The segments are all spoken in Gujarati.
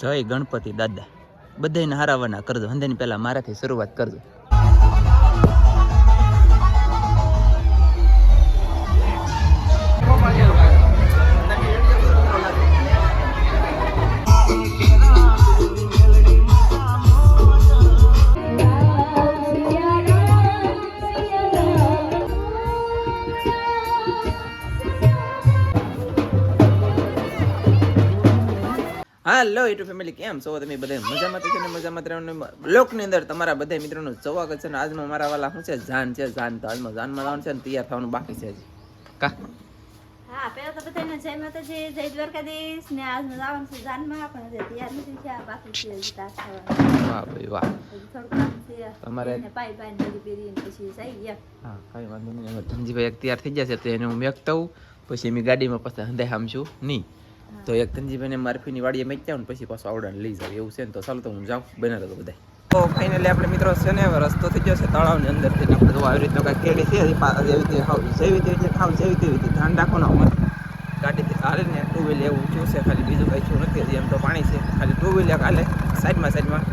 જય ગણપતિ દાદા. બધાને હારાવાના કરજો. હંદેની પહેલાં મારાથી શરૂઆત કરજો. હાલો યુટ્યુબ ફેમિલી કેમ? છો તમે બધા મજામાં છે ને મજામાં રહેવાનું બ્લોકની અંદર તમારા બધા મિત્રોનું સ્વાગત છે ને આજમાં મારા વાલા શું છે? જાન છે જાન તો આજમાં જાનમાં જવાનું છે ને તૈયાર થવાનું બાકી છે કા? હા પેલા તો બધાને જય માતાજી જય દ્વારકાધીશ ને આજનું જવાનું છે જાનમાં પણ હજી તૈયાર નથી થયા બાકી છે હજી થવાનું. વાહ ભાઈ વાહ. હજી કામ છે. તમારે- પાઈ પાઈ ને બધી પછી જઈ ગયા હા કાંઈ વાંધો નહીં. ધનજીભાઈ તૈયાર થઈ જશે તો એને હું મેકતા પછી મેં ગાડીમાં પછી હંદે હામશું. નહીં. તો એક ધનજીભાઈને મારફીની વાડીએ મેં ક્યાં ને પછી પાછો આવડાને લઈ જાવ એવું છે ને તો ચાલો તો હું જાઉં બને તો બધા તો ફાઇનલી આપણે મિત્રો છે ને રસ્તો થઈ ગયો છે તળાવની અંદરથી ને આપણે જોવા આવી રીતનો કાંઈક કેડી છે એવી રીતે ખાવ જેવી રીતે ખાવ જેવી તેવી રીતે ધ્યાન રાખો ને અમારે ગાડીથી હાલે ને ટુ વ્હીલ એવું ઊંચું છે ખાલી બીજું કાંઈ છું નથી એમ તો પાણી છે ખાલી ટુ વ્હીલર હાલે સાઈડમાં સાઈડમાં.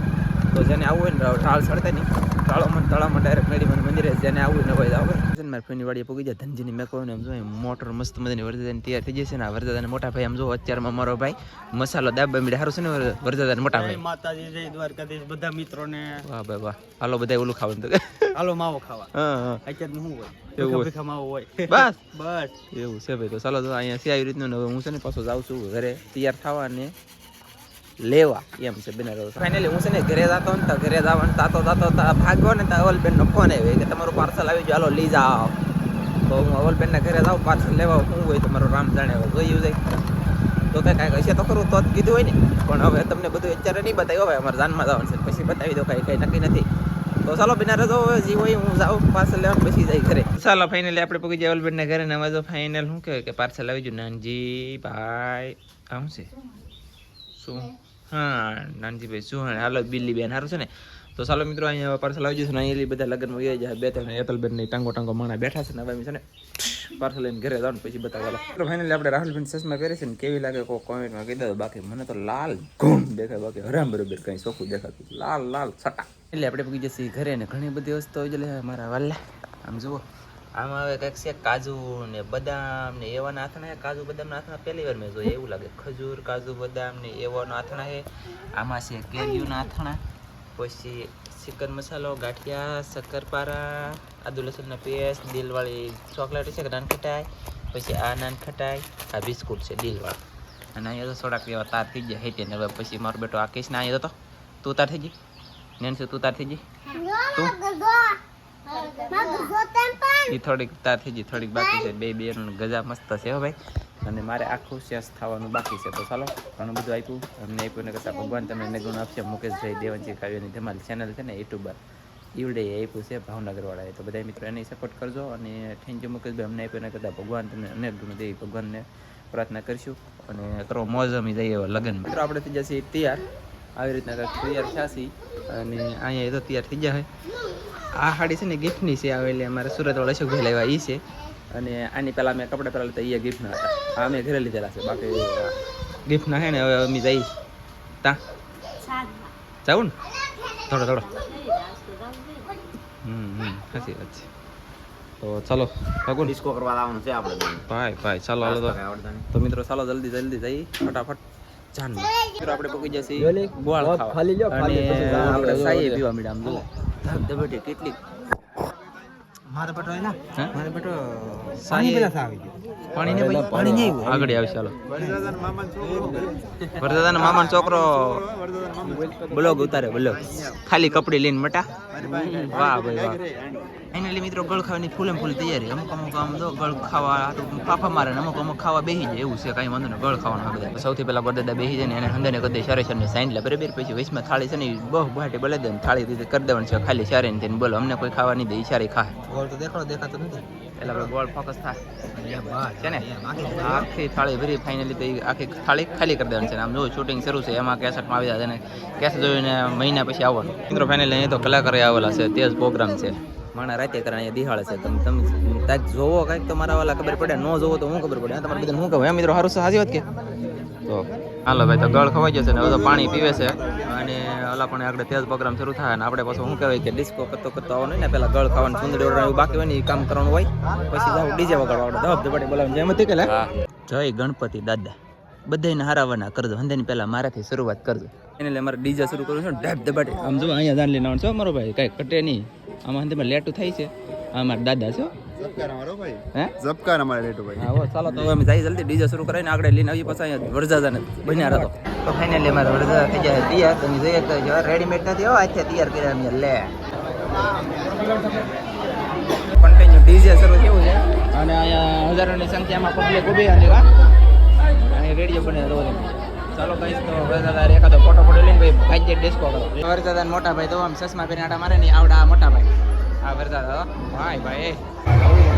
તો જેને આવવું હોય ને ઢાળ ચડતા નહીં તળાવમાં તળાવમાં ડાયરેક્ટ નડીમાં મંદિરે જેને આવવું હોય ને હોય આવે છે ને મારી વાડીએ પૂગી જાય. ધનજીની મેં કહું ને એમ જો મોટર મસ્ત મજાની વરદાદાને તૈયાર થઈ જશે ને આ વરદાદાને મોટા ભાઈ એમ જો અત્યારમાં મારો ભાઈ મસાલો દાબા મીડે સારું છે ને વરદાદાને મોટા ભાઈ? માતાજી જય દ્વારકાધીશ બધા મિત્રોને. વાહ ભાઈ વાહ. હાલો બધા ઓલું ખાવાનું તો હાલો માવો ખાવા. હા હા. અત્યારે શું હોય? એવું હોય. બસ. બસ. એવું છે ભાઈ તો. ચાલો તો અહીંયા છે આવી રીતનું હવે હું છે ને પાછો જાઉં છું ઘરે. તૈયાર થવા ને લેવા એમ છે બેનર ફાઇનલી હું છે ને ઘરે જતો ને તો ઘરે જવાનું તાતો તાતો તા ભાગ્યો ને તો અવલબેન નો ફોન આવ્યો કે તમારું પાર્સલ આવી ગયું હાલો લઈ જાઓ. તો હું અવલબેન બેનના ઘરે જાઉં પાર્સલ લેવા શું હોય તમારું રામ જાણે જોયું જાય. તો કઈ કાંઈક હશે તો ખરું તો જ કીધું હોય ને. પણ હવે તમને બધું અત્યારે નહીં બતાવ્યું હવે અમારે જાનમાં જવાનું છે. પછી બતાવી દો કાંઈ કંઈ નક્કી નથી. તો ચાલો બિના રજો જી હોય હું જાઉં પાર્સલ લેવા પછી જાય ઘરે. ચાલો ફાઇનલી આપણે પગી જાય અવલબેન ના ઘરે ને હવે ફાઇનલ શું કહેવાય કે પાર્સલ આવી ગયું. નાનજી ભાઈ આ શું છે? શું? હા નાનજીભાઈ શું હા હાલો બિલ્લી બેન સારું છે ને? તો ચાલો મિત્રો અહીંયા પાર્સલ આવી જશે ને અહીંયા બધા લગ્નમાં ગયા જાય. બે ત્રણ એતલબેનની ટાંગો ટાંગો માણા બેઠા છે ને હવે છે ને પાર્સલ લઈને ઘરે જવાનું પછી બતાવવા તો ફાઇનલી આપણે રાહુલભાઈ ચશ્મા પહેરે છે ને કેવી લાગે કોઈ કોમેન્ટમાં કહી દો. બાકી મને તો લાલ ઘૂમ દેખાય બાકી હરામ બરોબર કંઈ ચોખ્ખું દેખાતું લાલ લાલ છટા એટલે આપણે પગી જશે ઘરે ને ઘણી બધી વસ્તુ હોય એટલે મારા વાલ્લા આમ જુઓ. આમાં હવે કંઈક છે કાજુ ને બદામ ને એવાના આથણા કાજુ બદામના આથણા પહેલી વાર મેં જોયા એવું લાગે. ખજૂર કાજુ બદામ ને એવા આથણા છે. આમાં છે કેરીઓના આથણા પછી ચિકન મસાલો ગાંઠિયા શક્કરપારા આદુ લસણના પેસ્ટ દિલવાળી ચોકલેટ છે કે નાન ખટાઈ પછી આ નાન ખટાઈ આ બિસ્કુટ છે દિલવાળા. અને અહીંયા તો થોડાક એવા તાર થઈ ગયા હેટી ને હવે પછી મારો બેટો આકેશ ને અહીંયા તો તું તાર થઈ ગઈ? નેન્સી તું તાર થઈ ગઈ? તું? એ થોડીક તાર થઈ થોડીક બાકી છે. બે બે ગજા મસ્ત છે હો ભાઈ. અને મારે આખું શેષ થવાનું બાકી છે. તો ચાલો, ઘણું બધું આપ્યું. અમને આપ્યું ને કરતાં ભગવાન તમને એને ગુણ આપશે મુકેશભાઈ દેવનજી કાવ્યની ધમાલ ચેનલ છે ને યુટ્યુબર ઈવડે આપ્યું છે, ભાવનગરવાળાએ. તો બધા મિત્રો એને સપોર્ટ કરજો અને થેન્ક યુ મુકેશભાઈ, અમને આપ્યું. ને કરતાં ભગવાન તમને અનેક ગુણ દે ભગવાનને પ્રાર્થના કરીશું. અને કરો મોજ અમી જઈએ લગ્ન મિત્રો, આપણે થઈ જશે તૈયાર. આવી રીતના તૈયાર થશે અને અહીંયા એ તો તૈયાર થઈ જાય આ સાડી છે ને ગિફ્ટની છે. આવેલી અમારે સુરતવાળા અશોકભાઈ લેવા એ છે. અને આની પહેલાં મેં કપડાં પહેલાં લીધા એ ગિફ્ટના હતા. આ મેં ઘરે લીધેલા છે બાકી ગિફ્ટના છે ને હવે અમે જઈ તા. સાંજમાં ને. થોડો થોડો. જવું. હમ હમ સાચી વાત છે. તો ચાલો ભગવાન ડિસ્કો કરવા લાવવાનું છે આપણે ભાઈ ભાઈ ચાલો હાલો તો. તો મિત્રો ચાલો જલ્દી જલ્દી જઈ ફટાફટ જાન મિત્રો આપણે પકી જશે. ગોળ ખાવા. ખાલી લ્યો, ખાલી અને આપણે સાઈએ પીવા મીડા આમ ધબધબેટી કેટલી? મારે બેટો એના? મારે બેટો સાઈએ આવી ગયો. પાણી ને પાણી નહીં આગળ આવશે ચાલો. વરદાદાના મામાનો છોકરો બ્લોગ ઉતારે બ્લોગ. ખાલી કપડી લઈને મટા. વાહ ભાઈ વાહ. એને એટલે મિત્રો ગળ ખાવાની ફૂલે ફૂલ તૈયારી. અમુક અમુક આમ તો ગળ ખાવા ફાફા મારે ને અમુક અમુક ખાવા બેસી જાય એવું છે કાંઈ વાંધો ને ગળ ખાવાનું આ બધા. સૌથી પહેલાં વરદાદા બેસી જાય ને એને હંદાને કદે સારે સારે સાઈન લે બરાબર? પછી વૈશમાં થાળી છે ને બહુ ભાટી બોલે દે થાળી રીતે કરી દેવાનું છે ખાલી સારે ને તેને બોલો અમને કોઈ ખાવા નહીં દે ઈશારે ખાય. ગોળ તો દેખાડો દેખાતો નથી. એટલે આપણે ગોળ ફોકસ થાય. છે ને? આખી થાળી ભરી ફાઇનલી તો આખી થાળી ખાલી કરી દેવાની છે આમ જો શૂટિંગ શરૂ છે એમાં કેસેટમાં આવી જાય અને કેસેટ જોઈને મહિના પછી આવવાનું. મિત્રો ફાઇનલી અહીં તો કલાકારે આવેલા છે તે જ પ્રોગ્રામ છે. માણા રાતે કરે અહીંયા દિહાળે છે. તમે તમે કાંઈક જોવો કાંઈક તમારા મારા વાલા ખબર પડે. ન જોવો તો હું ખબર પડે. તમારે બધાને શું કહું? એમ મિત્રો સારું હાજી વાત કે? તો હાલો ભાઈ તો ગળ ખવાઈ જશે ને હવે તો પાણી પીવે છે. અને ઓલા પણ આગળ તેજ પ્રોગ્રામ શરૂ થાય અને આપણે પાછું શું કહેવાય કે ડિસ્કો કરતો કરતો આવવાનું ને પેલા ગળ ખાવાનું સુંદર એવું બાકી હોય ને એ કામ કરવાનું હોય. પછી જાવ ડીજે વગાડવા આપણે ધબ ધબાટી બોલાવવાનું. જેમ હતી કે જય ગણપતિ દાદા. બધાને હારાવાના કરજો હંધાની પહેલાં મારાથી શરૂઆત કરજો. એને એટલે મારે ડીજે શરૂ કરવું છે ને ઢેપ દબાટે આમ જો અહીંયા જાણ લઈને આવવાનું છે મારો ભાઈ. કાંઈ કટે નહીં. આમાં હંધેમાં લેટું થાય છે. આ મારા દાદા છો હો. અમારો ભાઈ. અમારે રેટુ ભાઈ. હા ચાલો તો અમે જાય જલ્દી. ડીજે શરૂ કરીને આગળ લઈને આવીએ પછી અહીંયા વરજાજાને બન્યા તો ફાઇનલી અમારે વરજાજા થઈ જાય તૈયાર. તમે જોઈએ તો જો રેડીમેડ નથી હો આજથી તૈયાર કર્યા અમે. લે. કન્ટિન્યુ ડીજે શરૂ થયું છે. અને અહીંયા હજારોની સંખ્યામાં પબ્લિક ઊભી હતી રેડિયો બને રોજ ચાલો કઈ તો વરસાદ એકાદો ફોટો ફોટો લઈને ભાઈ ભાઈ ડિસ્કો કરો. વરદાદા મોટા ભાઈ તો આમ સસમા પહેરીને આટા મારે ને આવડા આ મોટા ભાઈ આ વરદાદા ભાઈ. ભાઈ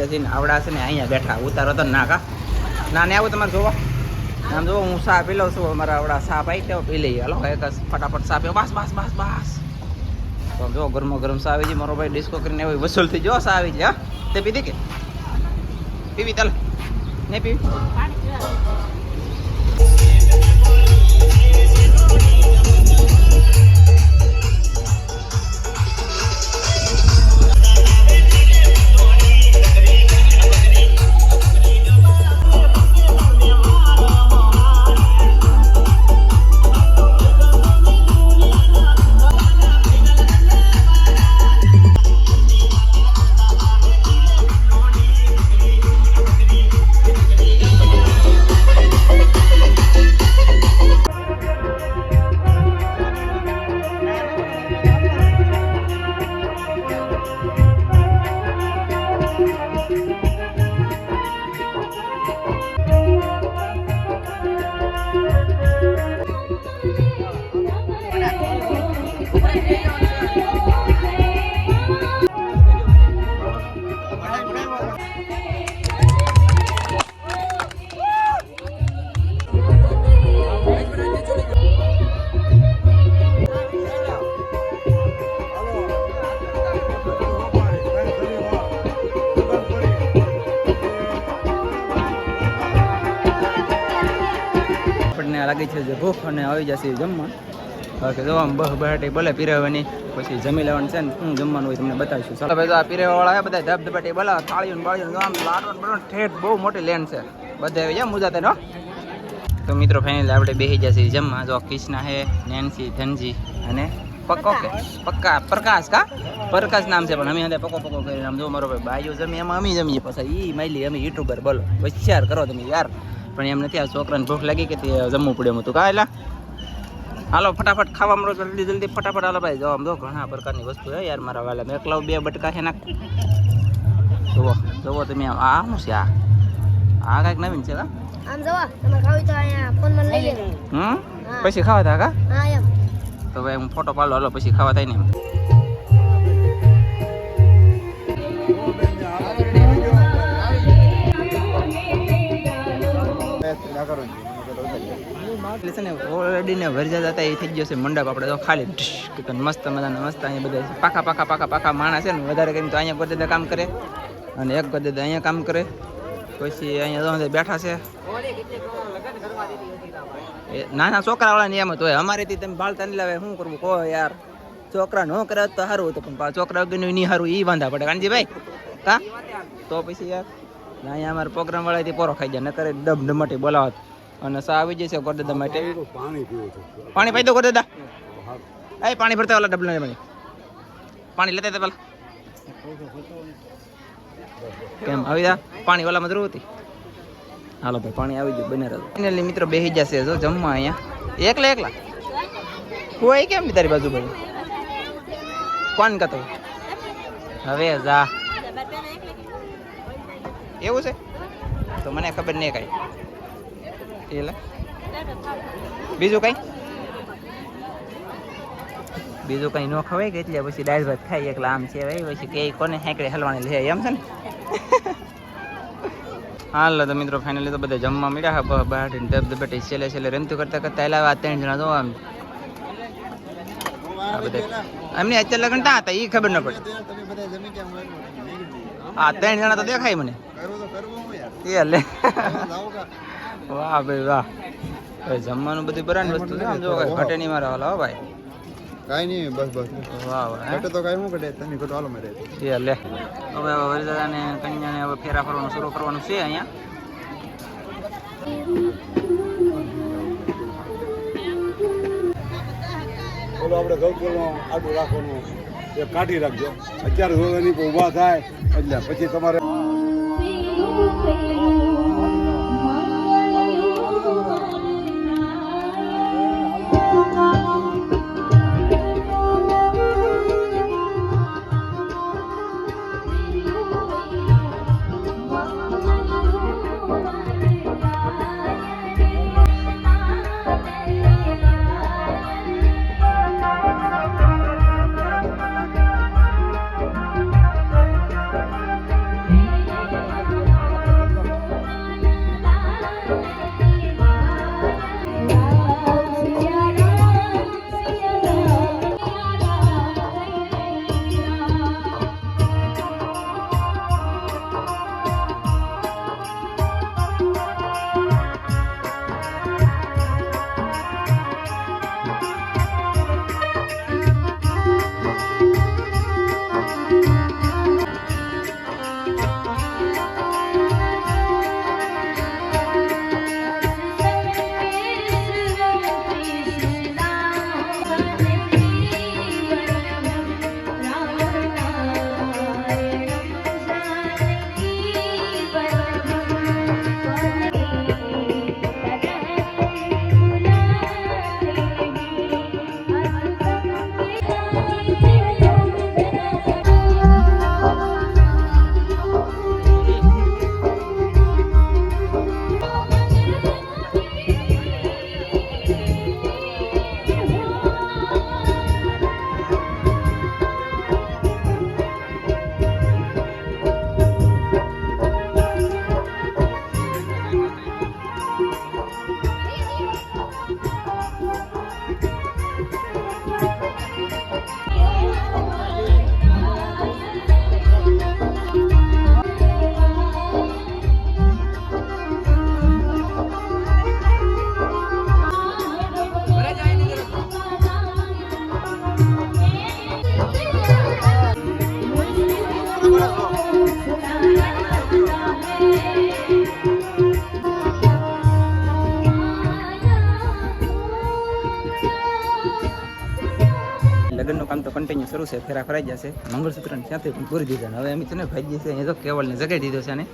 તો પાછા છે ને આવડા છે ને અહીંયા બેઠા. ઉતારો તો ના ના ને આવું તમારે જોવા. આમ જોવો, હું સા પી લઉં છું. અમારા આવડા સા આવી તેઓ પી લઈએ. હાલો, એક ફટાફટ સા પીઓ. બસ બસ બસ બસ. તો જો ગરમો ગરમ સા આવી મારો ભાઈ ડિસ્કો કરીને એવી વસૂલ થઈ જો સા આવી જાય હા. તે પીધી કે? પીવી, ચાલ. ને પીવી? જશે જમવા? બાકી જો આમ બહ બહાટી બોલે પીરવવાની, પછી જમી લેવાનું છે ને શું જમવાનું હોય તમને બતાવીશું. ચાલો, ભાઈ તો આ પીરેવા આવ્યા બધા ધબ ધબાટી બોલાવે થાળીઓ ને આમ લાડવા ને ઠેઠ બહુ મોટી લેન છે. બધા આવી જાય મુજા તેનો તો મિત્રો, ફાઇનલી આપણે બેસી જશે જમવા. જો કિષ્ણા હે નેન્સી, ધનજી અને પક્કો કે પક્કા, પ્રકાશ કા? પ્રકાશ નામ છે, પણ અમે અંદર પક્કો પક્કો કરીને આમ જો મારો ભાઈ ભાઈઓ જમી, એમાં અમે જમીએ પછી. ઈ માઇલી અમે યુટ્યુબર, બોલો. હોશિયાર કરો તમે, યાર. પણ એમ નથી, આ છોકરાને ભૂખ લાગી કે તે જમવું પડે એમ હતું. કા એલા હાલો ફટાફટ ખાવા મળો જલ્દી જલ્દી ફટાફટ હાલો ભાઈ જો આમ જો ઘણા પ્રકારની વસ્તુ હે યાર મારા વાલા મેં એકલા બે બટકા છે નાખ જુઓ જુઓ તમે આ શું છે આ આ કાંઈક નવીન છે કા આમ જવા તમારે ખાવી તો અહીંયા ફોનમાં લઈ લેજો હમ પછી ખાવા થાય કા હા એમ તો ભાઈ હું ફોટો પાડલો હાલો પછી ખાવા થાય ને એમ ના કરો ને, મને તો એટલે છે ને ઓલરેડી ને વરજા હતા, એ થઈ ગયો છે મંડપ આપણે તો ખાલી મસ્ત મજાના, મસ્ત અહીંયા બધા પાકા પાકા પાકા પાકા માણસ છે ને, વધારે કરીને તો અહીંયા ગોદેદા કામ કરે અને એક ગોદેદા અહીંયા કામ કરે. પછી અહીંયા તો બેઠા છે. નાના છોકરાવાળાની એમ તો અમારેથી તમે બાળતા નહીં લાવે, શું કરવું? કહો યાર. છોકરા ન કરે તો સારું હતું, પણ છોકરા વગરનું નહીં સારું એ વાંધા પડે. કાનજીભાઈ, કા? તો પછી યાર ને અહીંયા અમારે પ્રોગ્રામ વાળાથી પોરો ખાઈ જાય ન કરે ડબ ડમાટી બોલાવત. અને સા આવી જશે ગોરદાદા માટે. પાણી પાઈ દો ગોરદાદા. એ પાણી ભરતા ઓલા ડબલા પાણી પાણી લેતા હતા પેલા. કેમ આવી જા. પાણી વાલામાં જરૂર હતી. હાલો ભાઈ પાણી આવી ગયું બને ફાઇનલી મિત્રો બેસી જશે જો જમવા અહીંયા. એકલા એકલા? કોઈ કેમ બી તારી બાજુ ભાઈ કોણ કતો હવે જા. એવું છે? તો મને ખબર નહીં કાંઈ. એટલે બીજું કઈ? બીજું કઈ ન ખવાય કે એટલે પછી દાળ ભાત ખાઈ એકલા આમ છે ભાઈ. પછી કે કોને હેંકડે હલવાની લે એમ છે ને. હાલ તો મિત્રો ફાઇનલી તો બધા જમવા મળ્યા. હા બહાર ડબ દબેટે છેલ્લે છેલ્લે રમતું કરતા કરતા એલા આ ત્રણ જણા તો આમ. આ બધા એમની અત્યારે લગ્ન તા હતા? એ ખબર ન પડે? આ ત્રણ જણા તો દેખાય મને. હું એ લે. વાહ ભાઈ વાહ. ભાઈ જમવાનું બધી બરાબર વસ્તુ છે આમ જો કઈ ઘટે નહીં મારા હાલ હો ભાઈ. કાઈ નહીં બસ બસ. વાહ વાહ? ઘટે તો કાઈ હું ઘટે તમે ઘટો હાલો મારે. એ લે. હવે વરસાદાને કન્યાને હવે ફેરા ફરવાનું શરૂ કરવાનું છે અહીંયા. ઓલો આપણે ગૌકુળમાં આડું રાખવાનું એ કાઢી રાખજો. અત્યારે જો ઊભા થાય. એટલે પછી તમારે શરૂ છે ફેરા ફરાઈ જશે મંગળસૂત્ર ને ત્યાંથી પણ પૂરી દીધા હવે એમ છે ને ભાઈ છે એ તો કેવલને જગાઈ દીધો છે ને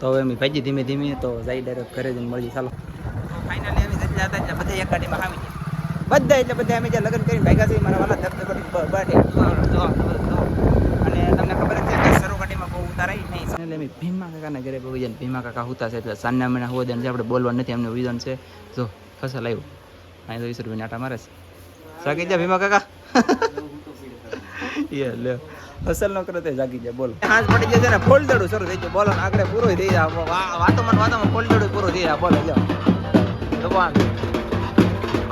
તો હવે એમ ભાઈ ધીમે ધીમે તો જાય ડાયરેક્ટ ઘરે જઈને મળી ચાલો. ફાઇનલી અમે જેટલા હતા એટલે બધા એક ગાડીમાં આવી ગયા. બધા એટલે બધા અમે જ્યાં લગ્ન કરીને ભાગ્યા છે મારા વાલા ધબ બાટે અને તમને ખબર જ છે કે બહુ ઉતારાય નહીં. એટલે અમે ભીમા કાકાના ઘરે બહુ જઈને ભીમા કાકા હુતા છે. એટલે સાંજના મહિના હોવા દે આપણે બોલવાનું નથી એમને વિધાન છે. જો ફસલ આવ્યું અહીં તો રૂપિયા આટા મારે છે. જાગી જા ભીમા કાકા. એ લે અસલ નો કરે જાગી જાય બોલો. હાથ પડી જશે ને ફોલ દડું શરૂ થઈ ગયું. બોલો આગળ પૂરો થઈ જાય. વાતોમાં ફોલ દડું પૂરું થઈ જાય. બોલો તો તો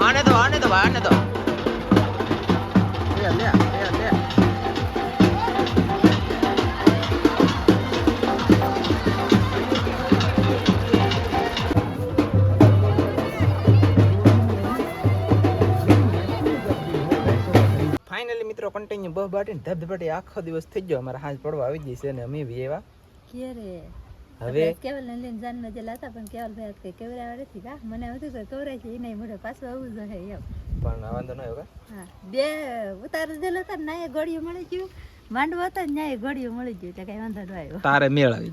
આને તો આને તો આને તો. લે લે લે લે કન્ટિન્યુ બાટીને ધબધબાટી આખો દિવસ થઈ ગયો. અમારે હાજ પડવા આવી જશે અને અમે બી એવા. ક્યારે? હવે? કેવલ ને લઈને જાનમાં જેલા હતા પણ કેવલ ભાઈ કઈ કેવરાવા નથી. કા મને હતું કે કવરાય છે એ નહીં મોઢે પાછો આવું જ હે એમ. પણ આ વાંધો ન આવ્યો કા? હા બે ઉતાર દેલો હતા ને ના ગળ્યું મળી ગયું. માંડવો હતો ને ન્યાય ગોળીઓ મળી ગયું એટલે કઈ વાંધો ન આવ્યો. તારે મેળ આવી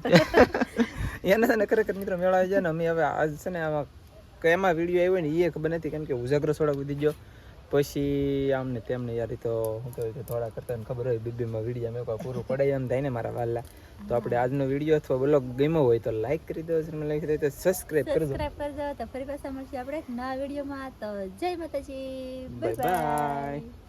એને છે ને ખરેખર મિત્રો મેળ આવી જાય ને અમે હવે આજ છે ને આમાં કેમાં વીડિયો આવ્યો ને એ ખબર નથી કેમ કે ઉજાગરો થોડા વધી ગયો. પછી આમને તેમને યાર તો હું કહ્યું કે થોડા કરતા ને ખબર હોય બીબીમાં વીડિયો મેં કોઈ પૂરું પડે એમ થાય ને મારા વાલા. તો આપણે આજનો વીડિયો અથવા બ્લોગ ગમ્યો હોય તો લાઈક કરી દો મને લાઈક કરી દો સબસ્ક્રાઈબ કરી દો સબસ્ક્રાઇબ કરજો તો ફરી પાછા મળશે આપણે એક નવા વિડીયોમાં તો જય માતાજી. Bye bye